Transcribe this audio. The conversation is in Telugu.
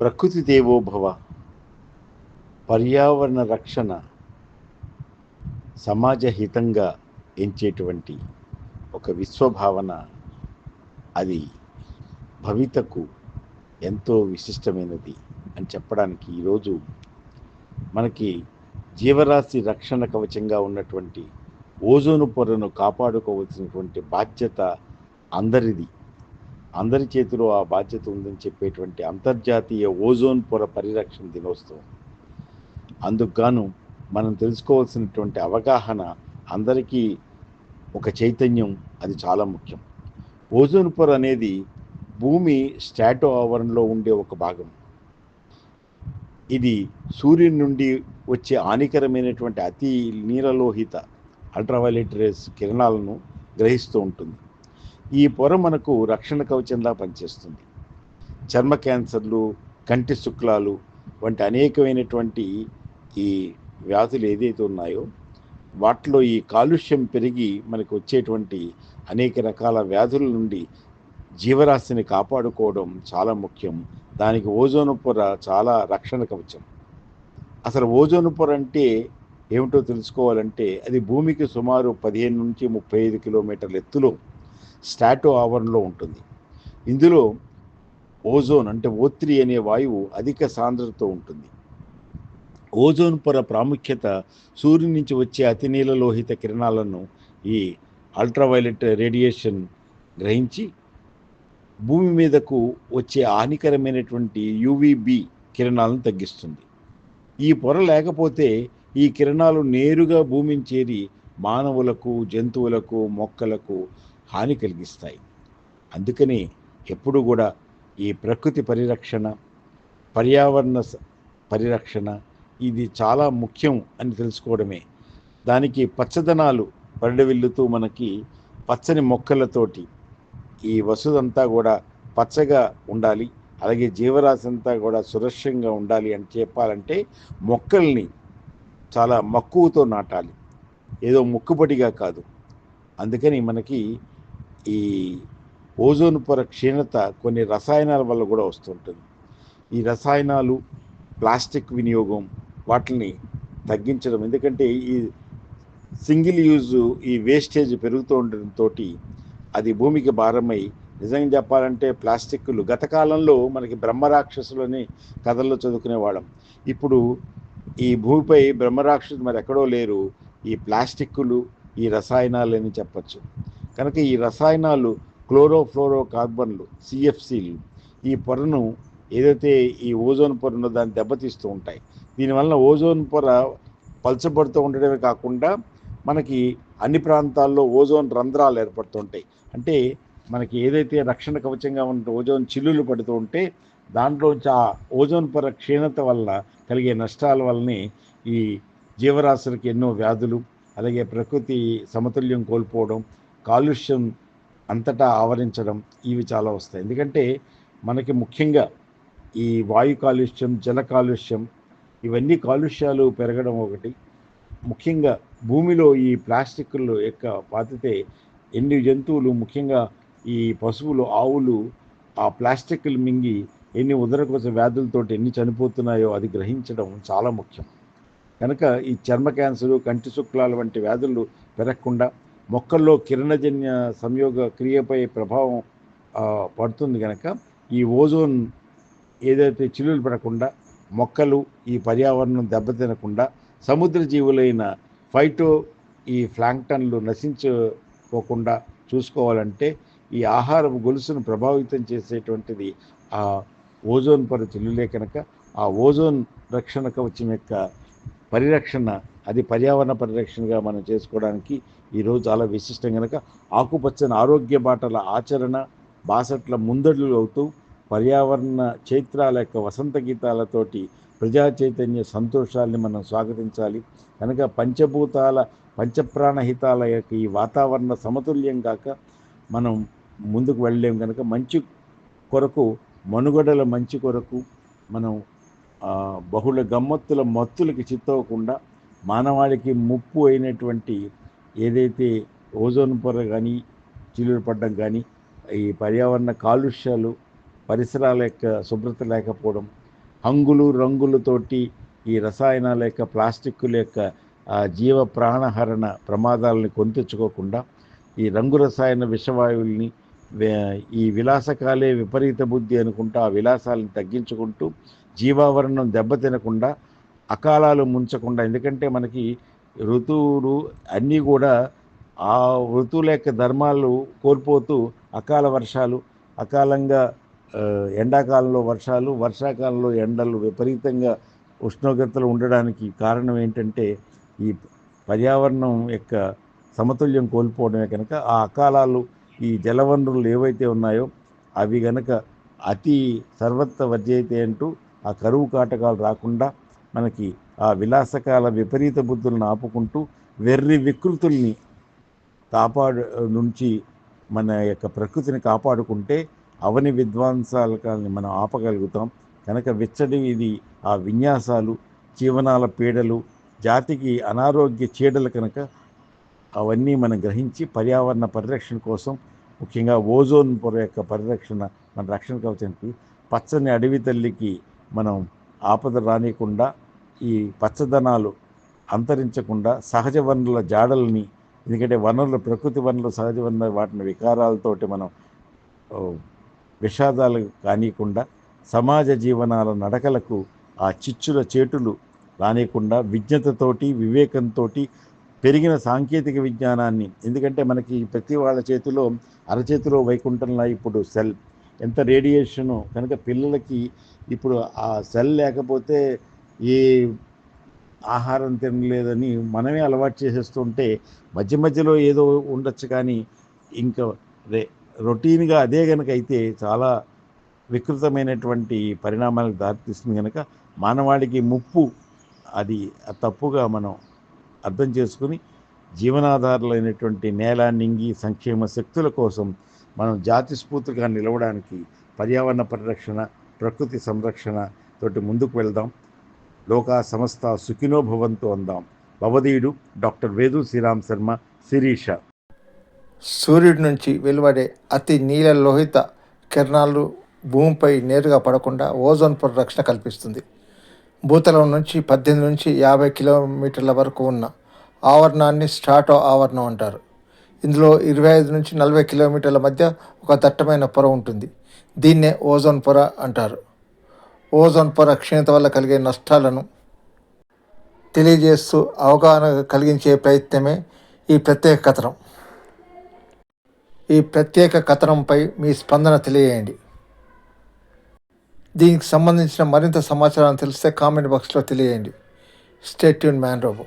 ప్రకృతి దేవోభవ పర్యావరణ రక్షణ సమాజ హితంగా ఎంచేటువంటి ఒక విశ్వభావన అది భవితకు ఎంతో విశిష్టమైనది అని చెప్పడానికి ఈరోజు మనకి జీవరాశి రక్షణ కవచంగా ఉన్నటువంటి ఓజోను పొరను కాపాడుకోవలసినటువంటి బాధ్యత అందరిది. అందరి చేతిలో ఆ బాధ్యత ఉందని చెప్పేటువంటి అంతర్జాతీయ ఓజోన్ పొర పరిరక్షణ దినోత్సవం. అందుకుగాను మనం తెలుసుకోవాల్సినటువంటి అవగాహన అందరికీ ఒక చైతన్యం అది చాలా ముఖ్యం. ఓజోన్ పొర అనేది భూమి స్టాటో ఆవరణలో ఉండే ఒక భాగం. ఇది సూర్యుని నుండి వచ్చే హానికరమైనటువంటి అతి నీలలోహిత అల్ట్రావైలెట్ రేస్ కిరణాలను గ్రహిస్తూ ఉంటుంది. ఈ పొర మనకు రక్షణ కవచంలా పనిచేస్తుంది. చర్మ క్యాన్సర్లు కంటి శుక్లాలు వంటి అనేకమైనటువంటి ఈ వ్యాధులు ఏదైతే ఉన్నాయో వాటిలో ఈ కాలుష్యం పెరిగి మనకు వచ్చేటువంటి అనేక రకాల వ్యాధుల నుండి జీవరాశిని కాపాడుకోవడం చాలా ముఖ్యం. దానికి ఓజోను పొర చాలా రక్షణ కవచం. అసలు ఓజోను పొర అంటే ఏమిటో తెలుసుకోవాలంటే అది భూమికి సుమారు పదిహేను నుంచి ముప్పై ఐదు కిలోమీటర్ల ఎత్తులో స్టాటో ఆవరణలో ఉంటుంది. ఇందులో ఓజోన్ అంటే ఓత్రి అనే వాయువు అధిక సాంద్రతతో ఉంటుంది. ఓజోన్ పొర ప్రాముఖ్యత సూర్యుని నుంచి వచ్చే అతి నీలలోహిత కిరణాలను ఈ అల్ట్రావైలెట్ రేడియేషన్ గ్రహించి భూమి మీదకు వచ్చే హానికరమైనటువంటి యువిబి కిరణాలను తగ్గిస్తుంది. ఈ పొర లేకపోతే ఈ కిరణాలు నేరుగా భూమిని చేరి మానవులకు జంతువులకు మొక్కలకు హాని కలిగిస్తాయి. అందుకని ఎప్పుడు కూడా ఈ ప్రకృతి పరిరక్షణ పర్యావరణ పరిరక్షణ ఇది చాలా ముఖ్యం అని తెలుసుకోవడమే. దానికి పచ్చదనాలు పరిడవిల్లుతూ మనకి పచ్చని మొక్కలతోటి ఈ వసుదంతా కూడా పచ్చగా ఉండాలి. అలాగే జీవరాశి అంతా కూడా సురక్షంగా ఉండాలి అని చెప్పాలంటే మొక్కల్ని చాలా మక్కువతో నాటాలి. ఏదో మొక్కుబడిగా కాదు. అందుకని మనకి ఈ ఓజోన్ పొర క్షీణత కొన్ని రసాయనాల వల్ల కూడా వస్తుంటుంది. ఈ రసాయనాలు ప్లాస్టిక్ వినియోగం వాటిని తగ్గించడం. ఎందుకంటే ఈ సింగిల్ యూజ్ ఈ వేస్టేజ్ పెరుగుతూ ఉండడంతో అది భూమికి భారమై నిజంగా చెప్పాలంటే ప్లాస్టిక్లు గత కాలంలో మనకి బ్రహ్మరాక్షసులని కథల్లో చదువుకునేవాళ్ళం ఇప్పుడు ఈ భూమిపై బ్రహ్మరాక్షసులు మరి ఎక్కడో లేరు. ఈ ప్లాస్టిక్లు ఈ రసాయనాలని చెప్పచ్చు. కనుక ఈ రసాయనాలు క్లోరోఫ్లోరో కార్బన్లు సిఎఫ్సిలు ఈ పొరను ఏదైతే ఈ ఓజోన్ పొరను దాన్ని దెబ్బతీస్తూ ఉంటాయి. దీనివల్ల ఓజోన్ పొర పలచబడుతూ ఉండడమే కాకుండా మనకి అన్ని ప్రాంతాల్లో ఓజోన్ రంధ్రాలు ఏర్పడుతుంటాయి. అంటే మనకి ఏదైతే రక్షణ కవచంగా ఉన్న ఓజోన్ చిల్లులు పడుతూ ఉంటే దాంట్లోంచి ఆ ఓజోన్ పొర క్షీణత వల్ల కలిగే నష్టాల వల్లనే ఈ జీవరాశులకు ఎన్నో వ్యాధులు అలాగే ప్రకృతి సమతుల్యం కోల్పోవడం కాలుష్యం అంతటా ఆవరించడం ఇవి చాలా వస్తాయి. ఎందుకంటే మనకి ముఖ్యంగా ఈ వాయు కాలుష్యం జల కాలుష్యం ఇవన్నీ కాలుష్యాలు పెరగడం ఒకటి. ముఖ్యంగా భూమిలో ఈ ప్లాస్టిక్లు యొక్క పాతితే ఎన్ని జంతువులు ముఖ్యంగా ఈ పశువులు ఆవులు ఆ ప్లాస్టిక్లు మింగి ఎన్ని ఉదరకోశ వ్యాధులతో ఎన్ని చనిపోతున్నాయో అది గ్రహించడం చాలా ముఖ్యం. కనుక ఈ చర్మ క్యాన్సరు కంటి శుక్లాల వంటి వ్యాధులు పెరగకుండా మొక్కల్లో కిరణజన్య సంయోగ క్రియపై ప్రభావం పడుతుంది కనుక ఈ ఓజోన్ ఏదైతే చిల్లులు పడకుండా మొక్కలు ఈ పర్యావరణం దెబ్బతినకుండా సముద్ర జీవులైన ఫైటో ఈ ఫ్లాంక్టన్లు నశించుకోకుండా చూసుకోవాలంటే ఈ ఆహారం గొలుసును ప్రభావితం చేసేటువంటిది ఆ ఓజోన్ పొర చిల్లులే కనుక ఆ ఓజోన్ రక్షణ కవచం యొక్క పరిరక్షణ అది పర్యావరణ పరిరక్షణగా మనం చేసుకోవడానికి ఈరోజు చాలా విశిష్టం కనుక ఆకుపచ్చని ఆరోగ్య బాటల ఆచరణ బాసట్ల ముందడులు అవుతూ పర్యావరణ చైత్రాల యొక్క వసంత గీతాలతోటి ప్రజా చైతన్య సంతోషాల్ని మనం స్వాగతించాలి. కనుక పంచభూతాల పంచప్రాణహితాల యొక్క ఈ వాతావరణ సమతుల్యం కాక మనం ముందుకు వెళ్ళలేం కనుక మంచి కొరకు మనుగడల మంచి కొరకు మనం బహుళ గమ్మత్తుల మత్తులకి చిత్తవకుండా మానవాళికి ముప్పు అయినటువంటి ఏదైతే ఓజోన్ పొర కానీ చిల్లులు పడ్డం కానీ ఈ పర్యావరణ కాలుష్యాలు పరిసరాల యొక్క శుభ్రత లేకపోవడం హంగులు రంగులతోటి ఈ రసాయనాల యొక్క ప్లాస్టిక్కుల యొక్క జీవ ప్రాణహరణ ప్రమాదాలని కొంతెచ్చుకోకుండా ఈ రంగు రసాయన విషవాయువుల్ని ఈ విలాసకాలే విపరీత బుద్ధి అనుకుంటూ ఆ విలాసాలను తగ్గించుకుంటూ జీవావరణం దెబ్బతినకుండా అకాలాలు ముంచకుండా ఎందుకంటే మనకి ఋతువులు అన్నీ కూడా ఆ ఋతువుల యొక్క ధర్మాలు కోల్పోతూ అకాల వర్షాలు అకాలంగా ఎండాకాలంలో వర్షాలు వర్షాకాలంలో ఎండలు విపరీతంగా ఉష్ణోగ్రతలు ఉండడానికి కారణం ఏంటంటే ఈ పర్యావరణం యొక్క సమతుల్యం కోల్పోవడమే కనుక ఆ అకాలాలు ఈ జలవనరులు ఏవైతే ఉన్నాయో అవి గనక అతి సర్వత్ర వర్జయితే అంటూ ఆ కరువు కాటకాలు రాకుండా మనకి ఆ విలాసకాల విపరీత బుద్ధులను ఆపుకుంటూ వెర్రి వికృతుల్ని కాపాడు నుంచి మన యొక్క ప్రకృతిని కాపాడుకుంటే అవని విద్వాంసాలని మనం ఆపగలుగుతాం. కనుక విచ్చడి ఇది ఆ విన్యాసాలు జీవనాల పీడలు జాతికి అనారోగ్య చీడలు కనుక అవన్నీ మనం గ్రహించి పర్యావరణ పరిరక్షణ కోసం ముఖ్యంగా ఓజోన్ పొర యొక్క పరిరక్షణ మన రక్షణ కవచానికి పచ్చని అడవి తల్లికి మనం ఆపద రానియకుండా ఈ పచ్చదనాలు అంతరించకుండా సహజ వనరుల జాడల్ని ఎందుకంటే వనరుల ప్రకృతి వనరులు సహజ వనరులు వాటిని వికారాలతోటి మనం విషాదాలు కానియకుండా సమాజ జీవనాల నడకలకు ఆ చిచ్చుల చేటులు రానియకుండా విజ్ఞతతోటి వివేకంతో పెరిగిన సాంకేతిక విజ్ఞానాన్ని ఎందుకంటే మనకి ప్రతి వాళ్ళ చేతిలో అరచేతిలో వైకుంఠంలా ఇప్పుడు సెల్. ఎంత రేడియేషను కనుక పిల్లలకి ఇప్పుడు ఆ సెల్ లేకపోతే ఏ ఆహారం తినలేదని మనమే అలవాటు చేసేస్తుంటే మధ్య మధ్యలో ఏదో ఉండొచ్చు కానీ ఇంకా రే రొటీన్గా అదే కనుక అయితే చాలా వికృతమైనటువంటి పరిణామాలకు దారితీస్తుంది కనుక మానవాళికి ముప్పు అది తప్పుగా మనం అర్థం చేసుకుని జీవనాధారులైనటువంటి నేల నింగి సంక్షేమ శక్తుల కోసం మనం జాతి స్ఫూర్తిగా నిలవడానికి పర్యావరణ పరిరక్షణ ప్రకృతి సంరక్షణ తోటి ముందుకు వెళ్దాం. లోకా సంస్థ సుఖినో భవంతు అందాం. భవదీయుడు డాక్టర్ వేదు శ్రీరామ్ శర్మ శిరీష. సూర్యుడి నుంచి వెలువడే అతి నీల లోహిత కిరణాలు భూమిపై నేరుగా పడకుండా ఓజోన్ పొర రక్షణ కల్పిస్తుంది. భూతలం నుంచి పద్దెనిమిది నుంచి యాభై కిలోమీటర్ల వరకు ఉన్న ఆవరణాన్ని స్ట్రాటో ఆవరణం అంటారు. ఇందులో ఇరవై ఐదు నుంచి నలభై కిలోమీటర్ల మధ్య ఒక దట్టమైన పొర ఉంటుంది. దీన్నే ఓజోన్ పొర అంటారు. ఓజోన్ పొర క్షీణత వల్ల కలిగే నష్టాలను తెలియజేస్తూ అవగాహన కలిగించే ప్రయత్నమే ఈ ప్రత్యేక కథనం. ఈ ప్రత్యేక కథనంపై మీ స్పందన తెలియజేయండి. దీనికి సంబంధించిన మరింత సమాచారం తెలిస్తే కామెంట్ బాక్స్లో తెలియజేయండి. Stay tuned man robot.